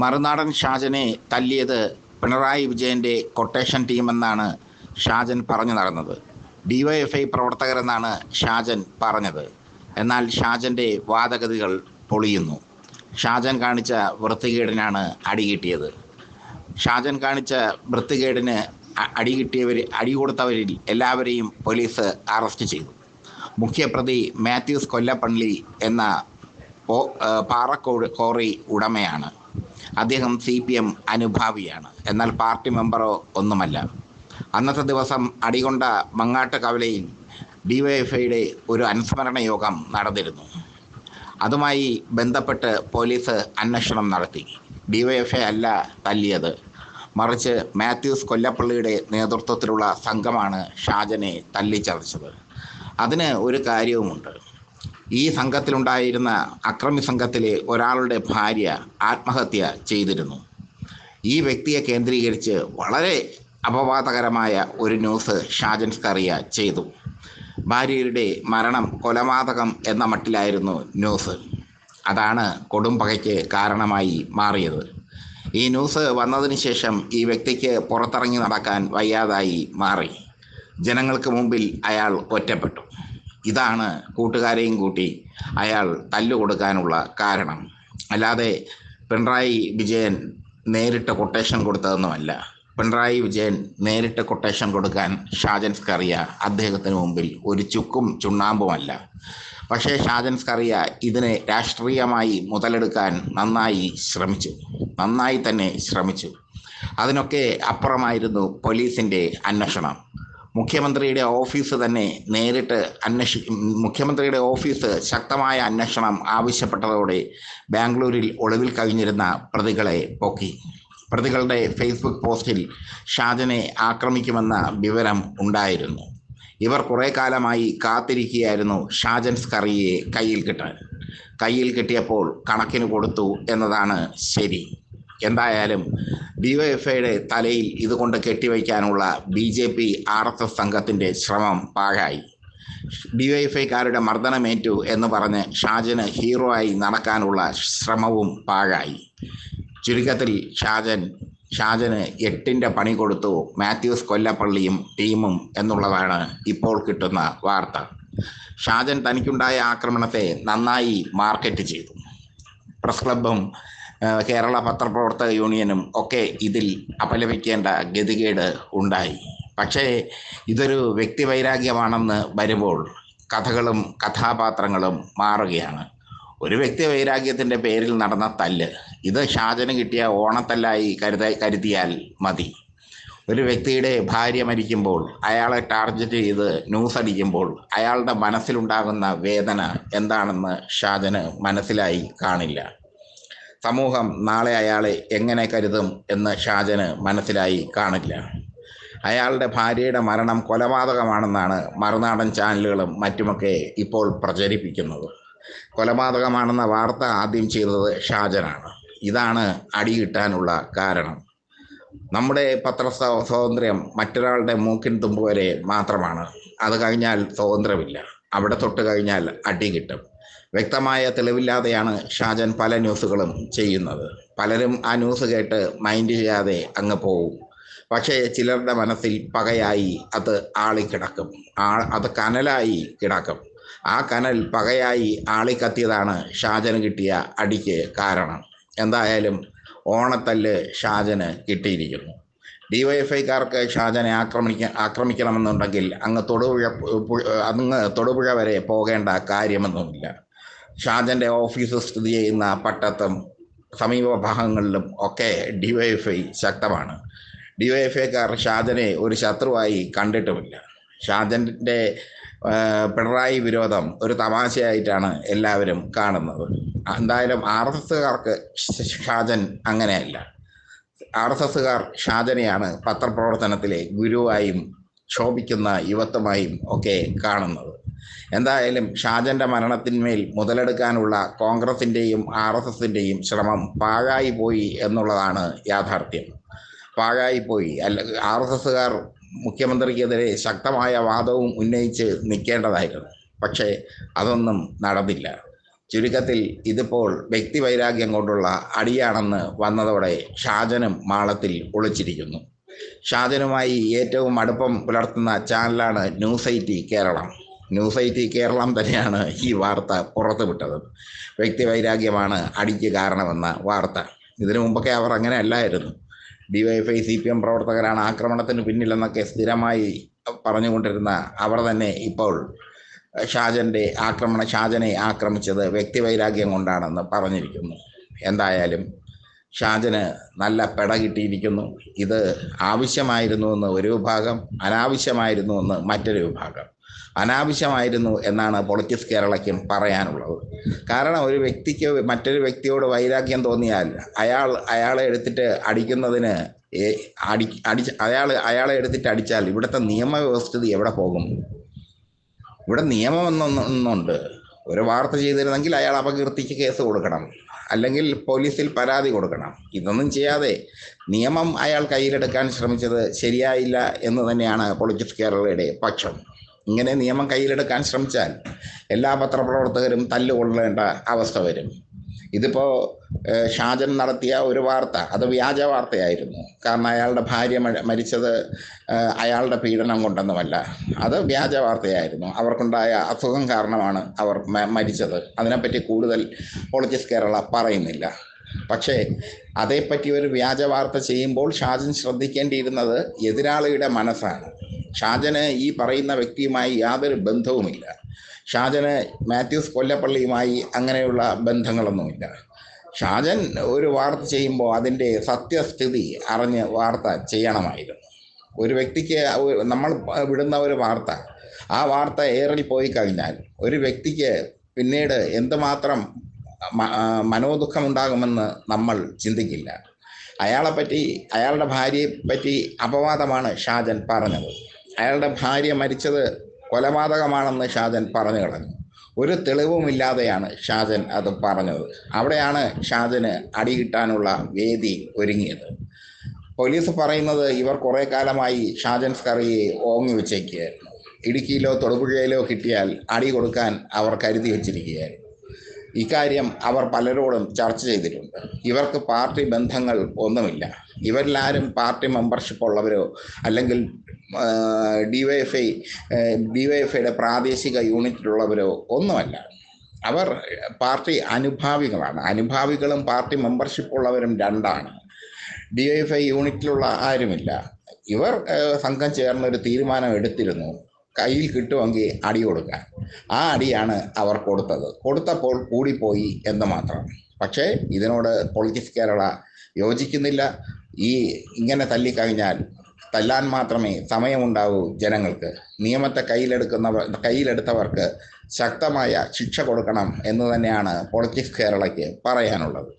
മറുനാടൻ ഷാജനെ തല്ലിയത് പിണറായി വിജയന്റെ കൊട്ടേഷൻ ടീമെന്നാണ് ഷാജൻ പറഞ്ഞു നടന്നത്. ഡിവൈഎഫ്ഐ പ്രവർത്തകരെന്നാണ് ഷാജൻ പറഞ്ഞത്. എന്നാൽ ഷാജന്റെ വാദഗതികൾ പൊളിയുന്നു. ഷാജൻ കാണിച്ച വൃത്തികേടിനാണ് അടി കിട്ടിയത്. ഷാജൻ കാണിച്ച വൃത്തികേടിന് അടികിട്ടിയവർ അടി കിട്ടിയവർ അടി കൊടുത്തവരിൽ എല്ലാവരെയും പോലീസ് അറസ്റ്റ് ചെയ്തു. മുഖ്യപ്രതി മാത്യൂസ് കൊല്ലപ്പള്ളി എന്ന പാറക്കോട് കോറി ഉടമയാണ്. അദ്ദേഹം സി പി എം അനുഭാവിയാണ്. എന്നാൽ പാർട്ടി മെമ്പറോ ഒന്നുമല്ല. അന്നത്തെ ദിവസം അടികൊണ്ട മങ്ങാട്ട് കവലയിൽ ഡിവൈഎഫ്ഐയുടെ ഒരു അനുസ്മരണ യോഗം നടന്നിരുന്നു. അതുമായി ബന്ധപ്പെട്ട് പോലീസ് അന്വേഷണം നടത്തി. ഡിവൈഎഫ്ഐ അല്ല തല്ലിയത്. മറിച്ച് മാത്യൂസ് കൊല്ലപ്പള്ളിയുടെ നേതൃത്വത്തിലുള്ള സംഘമാണ് ഷാജനെ തല്ലിച്ചതച്ചത്. അതിന് ഒരു കാര്യവുമുണ്ട്. ഈ സംഘത്തിലുണ്ടായിരുന്ന അക്രമി സംഘത്തിലെ ഒരാളുടെ ഭാര്യ ആത്മഹത്യ ചെയ്തിരുന്നു. ഈ വ്യക്തിയെ കേന്ദ്രീകരിച്ച് വളരെ അപവാദകരമായ ഒരു ന്യൂസ് ഷാജൻ സ്കറിയ ചെയ്തു. ഭാര്യയുടെ മരണം കൊലപാതകം എന്ന മട്ടിലായിരുന്നു ന്യൂസ്. അതാണ് കൊടുംപകയ്ക്ക് കാരണമായി മാറിയത്. ഈ ന്യൂസ് വന്നതിന് ശേഷം ഈ വ്യക്തിക്ക് പുറത്തിറങ്ങി നടക്കാൻ വയ്യാതായി മാറി. ജനങ്ങൾക്ക് മുമ്പിൽ അയാൾ ഒറ്റപ്പെട്ടു. ഇതാണ് കൂട്ടുകാരെയും കൂട്ടി അയാൾ തല്ലുകൊടുക്കാനുള്ള കാരണം. അല്ലാതെ പിണറായി വിജയൻ നേരിട്ട് കൊട്ടേഷൻ കൊടുത്തതൊന്നുമല്ല. പിണറായി വിജയൻ നേരിട്ട് കൊട്ടേഷൻ കൊടുക്കാൻ ഷാജൻ സ്കറിയ അദ്ദേഹത്തിന് മുമ്പിൽ ഒരു ചുക്കും ചുണ്ണാമ്പുമല്ല. പക്ഷേ ഷാജൻ സ്കറിയ ഇതിനെ രാഷ്ട്രീയമായി മുതലെടുക്കാൻ നന്നായി ശ്രമിച്ചു. നന്നായി തന്നെ ശ്രമിച്ചു. അതിനൊക്കെ അപ്പുറമായിരുന്നു പോലീസിന്റെ അന്വേഷണം. മുഖ്യമന്ത്രിയുടെ ഓഫീസ് തന്നെ നേരിട്ട് അന്വേഷി മുഖ്യമന്ത്രിയുടെ ഓഫീസ് ശക്തമായ അന്വേഷണം ആവശ്യപ്പെട്ടതോടെ ബാംഗ്ലൂരിൽ ഒളിവിൽ കഴിഞ്ഞിരുന്ന പ്രതികളെ പോക്കി. പ്രതികളുടെ ഫേസ്ബുക്ക് പോസ്റ്റിൽ ഷാജനെ ആക്രമിക്കുമെന്ന വിവരം ഉണ്ടായിരുന്നു. ഇവർ കുറെ കാലമായി കാത്തിരിക്കുകയായിരുന്നു ഷാജൻസ് സ്കറിയെ കയ്യിൽ കിട്ടാൻ. കയ്യിൽ കിട്ടിയപ്പോൾ കണക്കിന് കൊടുത്തു എന്നതാണ് ശരി. എന്തായാലും ഡിവൈഎഫ്ഐയുടെ തലയിൽ ഇതുകൊണ്ട് കെട്ടിവയ്ക്കാനുള്ള B J P R S S സംഘത്തിന്റെ ശ്രമം പാഴായി. ഡിവൈഎഫ്ഐക്കാരുടെ മർദ്ദനമേറ്റു എന്ന് പറഞ്ഞ് ഷാജന് ഹീറോ ആയി നടക്കാനുള്ള ശ്രമവും പാഴായി. ചുരുക്കത്തിൽ ഷാജൻ ഷാജന് എട്ടിന്റെ പണി കൊടുത്തു മാത്യൂസ് കൊല്ലപ്പള്ളിയും ടീമും എന്നുള്ളതാണ് ഇപ്പോൾ കിട്ടുന്ന വാർത്ത. ഷാജൻ തനിക്കുണ്ടായ ആക്രമണത്തെ നന്നായി മാർക്കറ്റ് ചെയ്തു. പ്രസ് ക്ലബും കേരള പത്രപ്രവർത്തക യൂണിയനും ഒക്കെ ഇതിൽ അപലപിക്കേണ്ട ഗതികേട് ഉണ്ടായി. പക്ഷേ ഇതൊരു വ്യക്തിവൈരാഗ്യമാണെന്ന് വരുമ്പോൾ കഥകളും കഥാപാത്രങ്ങളും മാറുകയാണ്. ഒരു വ്യക്തി വൈരാഗ്യത്തിന്റെ പേരിൽ നടന്ന തല്ല് ഇത് ഷാജന് കിട്ടിയ ഓണത്തല്ലായി കരുത കരുതിയാൽ മതി. ഒരു വ്യക്തിയുടെ ഭാര്യ മരിക്കുമ്പോൾ അയാളെ ടാർഗറ്റ് ചെയ്ത് ന്യൂസ് അടിക്കുമ്പോൾ അയാളുടെ മനസ്സിലുണ്ടാകുന്ന വേദന എന്താണെന്ന് ഷാജന് മനസ്സിലായി കാണില്ല. സമൂഹം നാളെ അയാളെ എങ്ങനെ കരുതും എന്ന് ഷാജന് മനസ്സിലായി കാണില്ല. അയാളുടെ ഭാര്യയുടെ മരണം കൊലപാതകമാണെന്നാണ് മറുനാടൻ ചാനലുകളും മറ്റുമൊക്കെ ഇപ്പോൾ പ്രചരിപ്പിക്കുന്നത്. കൊലപാതകമാണെന്ന വാർത്ത ആദ്യം ചെയ്തത് ഷാജനാണ്. ഇതാണ് അടി കിട്ടാനുള്ള കാരണം. നമ്മുടെ പത്ര സ്വാതന്ത്ര്യം മറ്റൊരാളുടെ മൂക്കിൻ തുമ്പ് വരെ മാത്രമാണ്. അത് കഴിഞ്ഞാൽ സ്വാതന്ത്ര്യമില്ല. അവിടെ തൊട്ട് കഴിഞ്ഞാൽ അടി കിട്ടും. വ്യക്തമായ തെളിവില്ലാതെയാണ് ഷാജൻ പല ന്യൂസുകളും ചെയ്യുന്നത്. പലരും ആ ന്യൂസ് കേട്ട് മൈൻഡ് ചെയ്യാതെ അങ്ങ് പോവും. പക്ഷേ ചിലരുടെ മനസ്സിൽ പകയായി അത് ആളിക്കിടക്കും. ആ അത് കനലായി കിടക്കും. ആ കനൽ പകയായി ആളിക്കത്തിയതാണ് ഷാജന് കിട്ടിയ അടിക്ക് കാരണം. എന്തായാലും ഓണത്തല്ല് ഷാജന് കിട്ടിയിരിക്കുന്നു. ഡിവൈഎഫ്ഐക്കാർക്ക് ഷാജനെ ആക്രമിക്ക ആക്രമിക്കണമെന്നുണ്ടെങ്കിൽ അങ്ങ് തൊടുപുഴ അങ്ങ് തൊടുപുഴ വരെ പോകേണ്ട കാര്യമൊന്നുമില്ല. ഷാജന്റെ ഓഫീസ് സ്ഥിതി ചെയ്യുന്ന പട്ടത്തും സമീപ ഭാഗങ്ങളിലും ഒക്കെ ഡിവൈഎഫ്ഐ ശക്തമാണ്. ഡിവൈഎഫ്ഐക്കാർ ഷാജനെ ഒരു ശത്രുവായി കണ്ടിട്ടുമില്ല. ഷാജന്റെ ആ, പിണറായി വിരോധം ഒരു തമാശയായിട്ടാണ് എല്ലാവരും കാണുന്നത്. എന്തായാലും ആർ എസ് എസ്സുകാർക്ക് ഷാജൻ അങ്ങനെയല്ല. ആർ എസ് എസ്സുകാർ ഷാജനെയാണ് പത്രപ്രവർത്തനത്തിലെ ഗുരുവായും ശോഭിക്കുന്ന യുവത്വമായും ഒക്കെ കാണുന്നത്. എന്തായാലും ഷാജന്റെ മരണത്തിന്മേൽ മുതലെടുക്കാനുള്ള കോൺഗ്രസിന്റെയും ആർ എസ് എസിന്റെയും ശ്രമം പാഴായി പോയി എന്നുള്ളതാണ് യാഥാർത്ഥ്യം. പാഴായി പോയി. അല്ല ആർ എസ് എസുകാർ മുഖ്യമന്ത്രിക്കെതിരെ ശക്തമായ വാദവും ഉന്നയിച്ച് നിൽക്കേണ്ടതായിരുന്നു. പക്ഷേ അതൊന്നും നടന്നില്ല. ചുരുക്കത്തിൽ ഇതിപ്പോൾ വ്യക്തിവൈരാഗ്യം കൊണ്ടുള്ള അടിയാണെന്ന് വന്നതോടെ ഷാജനും മാളത്തിൽ ഒളിച്ചിരിക്കുന്നു. ഷാജനുമായി ഏറ്റവും അടുപ്പം പുലർത്തുന്ന ചാനലാണ് news IT Keralam. News IT Keralam തന്നെയാണ് ഈ വാർത്ത പുറത്തുവിട്ടത്. വ്യക്തിവൈരാഗ്യമാണ് അടിക്ക് കാരണമെന്ന വാർത്ത. ഇതിനു മുമ്പൊക്കെ അവർ അങ്ങനെ അല്ലായിരുന്നു. ഡിവൈഎഫ്ഐ സി പി എം പ്രവർത്തകരാണ് ആക്രമണത്തിന് പിന്നിലെന്നൊക്കെ സ്ഥിരമായി പറഞ്ഞുകൊണ്ടിരുന്ന അവർ തന്നെ ഇപ്പോൾ ഷാജന്റെ ആക്രമണ ഷാജനെ ആക്രമിച്ചത് വ്യക്തിവൈരാഗ്യം കൊണ്ടാണെന്ന് പറഞ്ഞിരിക്കുന്നു. എന്തായാലും ഷാജന് നല്ല പെട കിട്ടിയിരിക്കുന്നു. ഇത് ആവശ്യമായിരുന്നു എന്ന് ഒരു വിഭാഗം അനാവശ്യമായിരുന്നു എന്ന് മറ്റൊരു വിഭാഗം. അനാവശ്യമായിരുന്നു എന്നാണ് പൊളിറ്റിക്സ് കേരളയ്ക്കും പറയാനുള്ളത്. കാരണം ഒരു വ്യക്തിക്ക് മറ്റൊരു വ്യക്തിയോട് വൈരാഗ്യം തോന്നിയാൽ അയാൾ അയാളെ എടുത്തിട്ട് അടിക്കുന്നതിന് അടി അടി അയാൾ അയാളെ എടുത്തിട്ട് അടിച്ചാൽ ഇവിടുത്തെ നിയമവ്യവസ്ഥിതി എവിടെ പോകും? ഇവിടെ നിയമം ഒന്നുണ്ട്. ഒരു വാർത്ത ചെയ്തിരുന്നെങ്കിൽ അയാൾ അപകീർത്തിക്ക് കേസ് കൊടുക്കണം. അല്ലെങ്കിൽ പോലീസിൽ പരാതി കൊടുക്കണം. ഇതൊന്നും ചെയ്യാതെ നിയമം അയാൾ കയ്യിലെടുക്കാൻ ശ്രമിച്ചത് ശരിയായില്ല എന്ന് തന്നെയാണ് പൊളിറ്റിക്സ് കേരളയുടെ പക്ഷം. ഇങ്ങനെ നിയമം കയ്യിലെടുക്കാൻ ശ്രമിച്ചാൽ എല്ലാ പത്രപ്രവർത്തകരും തല്ലുകൊള്ളേണ്ട അവസ്ഥ വരും. ഇതിപ്പോ ഷാജൻ നടത്തിയ ഒരു വാർത്ത അത് വ്യാജ വാർത്തയായിരുന്നു. കാരണം അയാളുടെ ഭാര്യ മരിച്ചത് അയാളുടെ പീഡനം കൊണ്ടൊന്നുമല്ല. അത് വ്യാജ വാർത്തയായിരുന്നു. അവർക്കുണ്ടായ അസുഖം കാരണമാണ് അവർ മരിച്ചത്. അതിനെപ്പറ്റി കൂടുതൽ പൊളിറ്റിക്സ് കേരള പറയുന്നില്ല. പക്ഷേ അതേപ്പറ്റി ഒരു വ്യാജ വാർത്ത ചെയ്യുമ്പോൾ ഷാജൻ ശ്രദ്ധിക്കേണ്ടിയിരുന്നത് എതിരാളിയുടെ മനസ്സാണ്. ഷാജന് ഈ പറയുന്ന വ്യക്തിയുമായി യാതൊരു ബന്ധവുമില്ല. ഷാജന് മാത്യൂസ് കൊല്ലപ്പള്ളിയുമായി അങ്ങനെയുള്ള ബന്ധങ്ങളൊന്നുമില്ല. ഷാജൻ ഒരു വാർത്ത ചെയ്യുമ്പോൾ അതിന്റെ സത്യസ്ഥിതി അറിഞ്ഞ് വാർത്ത ചെയ്യണമായിരുന്നു. ഒരു വ്യക്തിക്ക് നമ്മൾ വിടുന്ന ഒരു വാർത്ത ആ വാർത്ത എയറിൽ പോയി കഴിഞ്ഞാൽ ഒരു വ്യക്തിക്ക് പിന്നീട് എന്തുമാത്രം മനോദുഃഖമുണ്ടാകുമെന്ന് നമ്മൾ ചിന്തിക്കില്ല. അയാളെപ്പറ്റി അയാളുടെ ഭാര്യയെ പറ്റി അപവാദമാണ് ഷാജൻ പറഞ്ഞത്. അയാളുടെ ഭാര്യ മരിച്ചത് കൊലപാതകമാണെന്ന് ഷാജൻ പറഞ്ഞു കളഞ്ഞു. ഒരു തെളിവുമില്ലാതെയാണ് ഷാജൻ അത് പറഞ്ഞത്. അവിടെയാണ് ഷാജന് അടി കിട്ടാനുള്ള വേദി ഒരുങ്ങിയത്. പോലീസ് പറയുന്നത് ഇവർ കുറെ കാലമായി ഷാജൻ സ്കറിയെ ഓങ്ങി വെച്ചേക്കുകയായിരുന്നു. ഇടുക്കിയിലോ തൊടുപുഴയിലോ കിട്ടിയാൽ അടി കൊടുക്കാൻ അവർ കരുതി വെച്ചിരിക്കുകയായിരുന്നു. ഇക്കാര്യം അവർ പലരോടും ചർച്ച ചെയ്തിട്ടുണ്ട്. ഇവർക്ക് പാർട്ടി ബന്ധങ്ങൾ ഒന്നുമില്ല. ഇവരിലാരും പാർട്ടി മെമ്പർഷിപ്പ് ഉള്ളവരോ അല്ലെങ്കിൽ ഡിവൈഎഫ്ഐ ഡിവൈഎഫ്ഐയുടെ പ്രാദേശിക യൂണിറ്റിലുള്ളവരോ ഒന്നുമല്ല. അവർ പാർട്ടി അനുഭാവികളാണ്. അനുഭാവികളും പാർട്ടി മെമ്പർഷിപ്പ് ഉള്ളവരും രണ്ടാണ്. ഡി എഫ് ഐ യൂണിറ്റിലുള്ള ആരുമില്ല. ഇവർ സംഘം ചേർന്ന് ഒരു തീരുമാനം എടുത്തിരുന്നു. കയ്യിൽ കിട്ടുമെങ്കിൽ അടി കൊടുക്കാൻ. ആ അടിയാണ് അവർ കൊടുത്തത്. കൊടുത്തപ്പോൾ കൂടിപ്പോയി എന്ന് മാത്രം. പക്ഷേ ഇതിനോട് പൊളിറ്റിക്സ് കേരള യോജിക്കുന്നില്ല. ഈ ഇങ്ങനെ തല്ലിക്കഴിഞ്ഞാൽ തല്ലാൻ മാത്രമേ സമയമുണ്ടാവൂ ജനങ്ങൾക്ക്. നിയമത്തെ കയ്യിലെടുക്കുന്നവർ കയ്യിലെടുത്തവർക്ക് ശക്തമായ ശിക്ഷ കൊടുക്കണം എന്ന് തന്നെയാണ് പൊളിറ്റിക്സ് കേരളയ്ക്ക് പറയാനുള്ളത്.